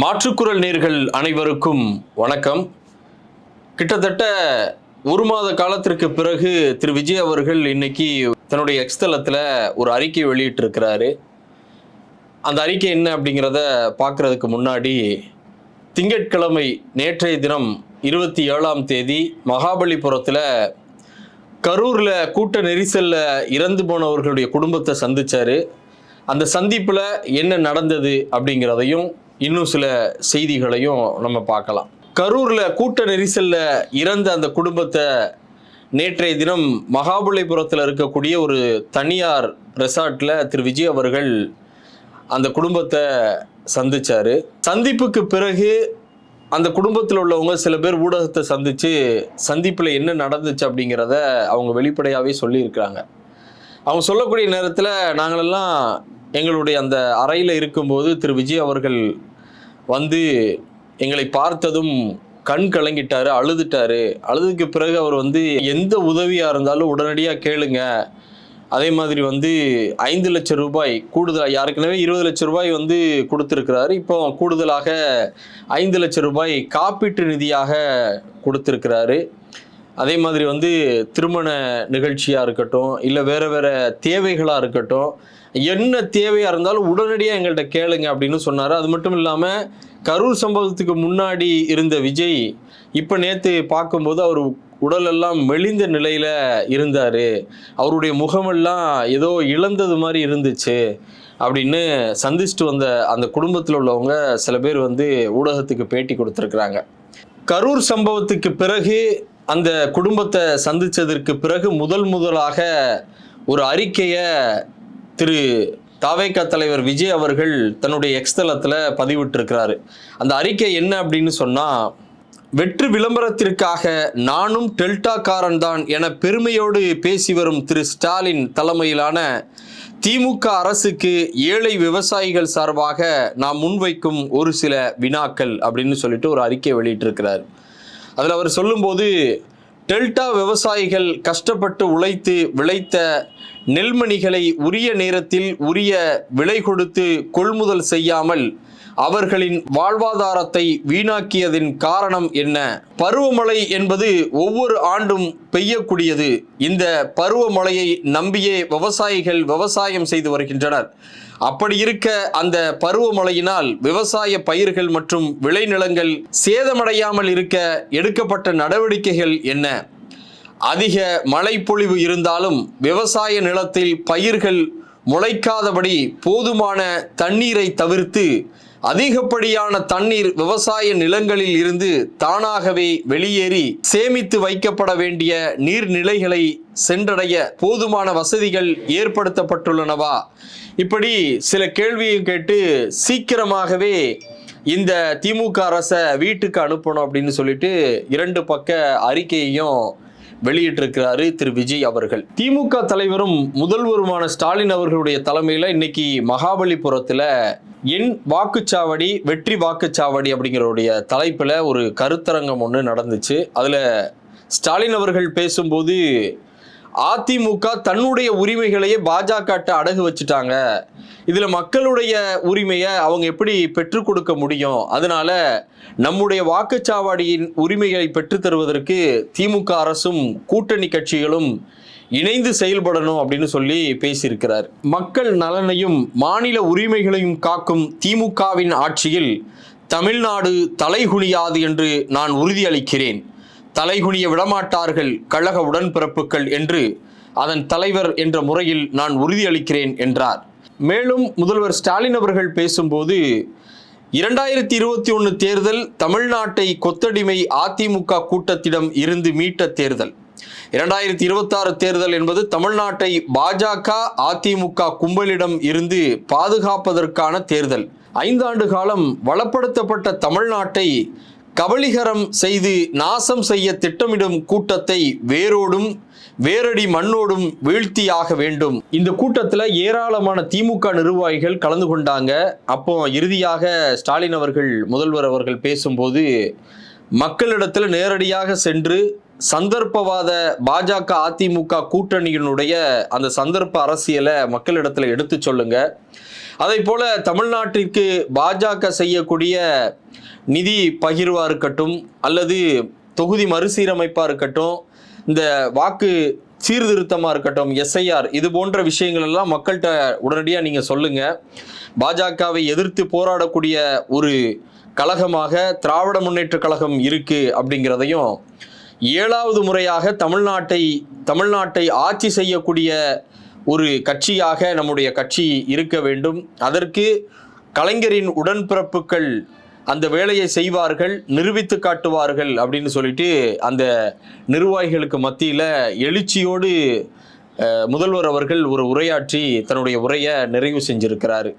மாற்றுக்குரல் நேர்கள் அனைவருக்கும் வணக்கம். கிட்டத்தட்ட ஒரு மாத காலத்திற்கு பிறகு திரு விஜய் அவர்கள் இன்னைக்கு தன்னுடைய எக்ஸ்தலத்தில் ஒரு அறிக்கை வெளியிட்டிருக்கிறாரு. அந்த அறிக்கை என்ன அப்படிங்கிறத பார்க்கறதுக்கு முன்னாடி திங்கட்கிழமை நேற்றைய தினம் இருபத்தி ஏழாம் தேதி மகாபலிபுரத்தில் கரூரில் கூட்ட நெரிசலில் இறந்து போனவர்களுடைய குடும்பத்தை சந்தித்தார் அந்த சந்திப்பில் என்ன நடந்தது அப்படிங்கிறதையும் இன்னும் சில செய்திகளையும் நம்ம பார்க்கலாம். கரூரில் கூட்ட நெரிசலில் இறந்த அந்த குடும்பத்தை நேற்றைய தினம் மகாபலிபுரத்தில் இருக்கக்கூடிய ஒரு தனியார் ரெசார்ட்டில் திரு விஜய் அவர்கள் அந்த குடும்பத்தை சந்திச்சார். சந்திப்புக்கு பிறகு அந்த குடும்பத்தில் உள்ளவங்க சில பேர் ஊடகத்தை சந்தித்து சந்திப்பில் என்ன நடந்துச்சு அப்படிங்கிறத அவங்க வெளிப்படையாகவே சொல்லியிருக்கிறாங்க. அவங்க சொல்லக்கூடிய நேரத்தில் நாங்களெல்லாம் எங்களுடைய அந்த அறையில் இருக்கும்போது திரு விஜய் அவர்கள் வந்து எங்களை பார்த்ததும் கண் கலங்கிட்டாரு அழுதுட்டாரு. அழுதுக்கு பிறகு அவர் வந்து எந்த உதவியாக இருந்தாலும் உடனடியாக கேளுங்க. அதே மாதிரி வந்து ஐந்து லட்சம் ரூபாய் கூடுதலாக யாருக்குனவே இருபது லட்சம் ரூபாய் வந்து கொடுத்துருக்கிறாரு. இப்போ கூடுதலாக ஐந்து லட்சம் ரூபாய் காப்பீட்டு நிதியாக கொடுத்துருக்கிறாரு. அதே மாதிரி வந்து திருமண நிகழ்ச்சியாக இருக்கட்டும் இல்லை வேறு வேறு தேவைகளாக இருக்கட்டும் என்ன தேவையாக இருந்தாலும் உடனடியாக எங்கள்கிட்ட கேளுங்க அப்படின்னு சொன்னார். அது மட்டும் இல்லாமல் கரூர் சம்பவத்துக்கு முன்னாடி இருந்த விஜய் இப்போ நேற்று பார்க்கும்போது அவர் உடலெல்லாம் மெலிந்த நிலையில் இருந்தார். அவருடைய முகமெல்லாம் ஏதோ இழந்தது மாதிரி இருந்துச்சு அப்படின்னு சந்திச்சுட்டு வந்த அந்த குடும்பத்தில் உள்ளவங்க சில பேர் வந்து ஊடகத்துக்கு பேட்டி கொடுத்துருக்குறாங்க. கரூர் சம்பவத்துக்கு பிறகு அந்த குடும்பத்தை சந்தித்ததற்கு பிறகு முதல் முதலாக ஒரு அறிக்கையை திரு தாவேக்கா தலைவர் விஜய் அவர்கள் தன்னுடைய எக்ஸ்தலத்தில் பதிவிட்டிருக்கிறாரு. அந்த அறிக்கை என்ன அப்படின்னு சொன்னால் வெற்று விளம்பரத்திற்காக நானும் டெல்டாக்காரன் தான் என பெருமையோடு பேசி வரும் திரு ஸ்டாலின் தலைமையிலான திமுக அரசுக்கு ஏழை விவசாயிகள் சார்பாக நாம் முன்வைக்கும் ஒரு சில வினாக்கள் அப்படின்னு சொல்லிட்டு ஒரு அறிக்கை வெளியிட்டிருக்கிறார். அதில் அவர் சொல்லும்போது டெல்டா விவசாயிகள் கஷ்டப்பட்டு உழைத்து விளைத்த நெல்மணிகளை உரிய நேரத்தில் உரிய விலை கொடுத்து கொள்முதல் செய்யாமல் அவர்களின் வாழ்வாதாரத்தை வீணாக்கியதின் காரணம் என்ன? பருவமழை என்பது ஒவ்வொரு ஆண்டும் பெய்யக்கூடியது. இந்த பருவமழையை நம்பியே விவசாயிகள் விவசாயம் செய்து வருகின்றனர். அப்படி இருக்க அந்த பருவமழையினால் விவசாய பயிர்கள் மற்றும் விளைநிலங்கள் சேதமடையாமல் இருக்க எடுக்கப்பட்ட நடவடிக்கைகள் என்ன? அதிக மழைப்பொழிவு இருந்தாலும் விவசாய நிலத்தில் பயிர்கள் முளைக்காதபடி போதுமான தண்ணீரை தவிர்த்து அதிகப்படியான தண்ணீர் விவசாய நிலங்களில் இருந்து தானாகவே வெளியேறி சேமித்து வைக்கப்பட வேண்டிய நீர்நிலைகளை சென்றடைய போதுமான வசதிகள் ஏற்படுத்தப்பட்டுள்ளனவா? இப்படி சில கேள்வியும் கேட்டு சீக்கிரமாகவே இந்த திமுக அரசை வீட்டுக்கு அனுப்பணும் அப்படின்னு சொல்லிட்டு இரண்டு பக்க அறிக்கையையும் வெளியிட்டிருக்கிறாரு திரு விஜய் அவர்கள். திமுக தலைவரும் முதல்வருமான ஸ்டாலின் அவர்களுடைய தலைமையில் இன்னைக்கு மகாபலிபுரத்தில் என் வாக்குச்சாவடி வெற்றி வாக்குச்சாவடி அப்படிங்கிறவுடைய தலைப்பில் ஒரு கருத்தரங்கம் ஒன்று நடந்துச்சு. அதில் ஸ்டாலின் அவர்கள் பேசும்போது அதிமுக தன்னுடைய உரிமைகளையே பாஜகட்ட அடகு வச்சுட்டாங்க. இதில் மக்களுடைய உரிமையை அவங்க எப்படி பெற்றுக் கொடுக்க முடியும்? அதனால நம்முடைய வாக்குச்சாவடியின் உரிமைகளை பெற்றுத் தருவதற்கு திமுக அரசும் கூட்டணி கட்சிகளும் இணைந்து செயல்படணும் அப்படின்னு சொல்லி பேசியிருக்கிறார். மக்கள் நலனையும் மாநில உரிமைகளையும் காக்கும் திமுகவின் ஆட்சியில் தமிழ்நாடு தலைகுனியாது என்று நான் உறுதியளிக்கிறேன். தலைகுனிய விடமாட்டார்கள் கழக உடன்பிறப்புகள் என்று அதன் தலைவர் என்ற முறையில் நான் உறுதியளிக்கிறேன் என்றார். மேலும் முதல்வர் ஸ்டாலின் அவர்கள் பேசும்போது இரண்டாயிரத்தி இருபத்தி ஒன்று தேர்தல் தமிழ்நாட்டை கொத்தடிமை அதிமுக கூட்டத்திடம் இருந்து மீட்ட தேர்தல். இரண்டாயிரத்தி இருபத்தாறு தேர்தல் என்பது தமிழ்நாட்டை பாஜக அதிமுக கும்பலிடம் இருந்து பாதுகாப்பதற்கான தேர்தல். ஐந்தாண்டு காலம் வளப்படுத்தப்பட்ட தமிழ்நாட்டை கபலிகரம் செய்து நாசம் செய்ய திட்டமிடும் கூட்டத்தை வேரோடும் வேரடி மண்ணோடும் வீழ்த்தியாக வேண்டும். இந்த கூட்டத்தில் ஏராளமான திமுக நிர்வாகிகள் கலந்து கொண்டாங்க. அப்போ இறுதியாக ஸ்டாலின் அவர்கள் முதல்வர் அவர்கள் பேசும்போது மக்களிடத்தில் நேரடியாக சென்று சந்தர்ப்பவாத பாஜக அதிமுக கூட்டணியினுடைய அந்த சந்தர்ப்ப அரசியலை மக்களிடத்தில் எடுத்து சொல்லுங்க. அதே போல தமிழ்நாட்டிற்கு பாஜக செய்யக்கூடிய நிதி பகிர்வாக இருக்கட்டும் அல்லது தொகுதி மறுசீரமைப்பாக இருக்கட்டும் இந்த வாக்கு சீர்திருத்தமாக இருக்கட்டும் எஸ்ஐஆர் இது போன்ற விஷயங்கள் எல்லாம் மக்கள்கிட்ட உடனடியாக நீங்கள் சொல்லுங்கள் பாஜகவை எதிர்த்து போராடக்கூடிய ஒரு கழகமாக திராவிட முன்னேற்ற கழகம் இருக்குது அப்படிங்கிறதையும் ஏழாவது முறையாக தமிழ்நாட்டை தமிழ்நாட்டை ஆட்சி செய்யக்கூடிய ஒரு கட்சியாக நம்முடைய கட்சி இருக்க வேண்டும். அதற்கு கலைஞரின் உடன்பிறப்புகள் அந்த வேலையை செய்வார்கள் நிரூபித்து காட்டுவார்கள் அப்படின்னு சொல்லிட்டு அந்த நிர்வாகிகளுக்கு மத்தியில் எழுச்சியோடு முதல்வர் அவர்கள் ஒரு உரையாற்றி தன்னுடைய உரையை நிறைவு செஞ்சிருக்கிறாரு.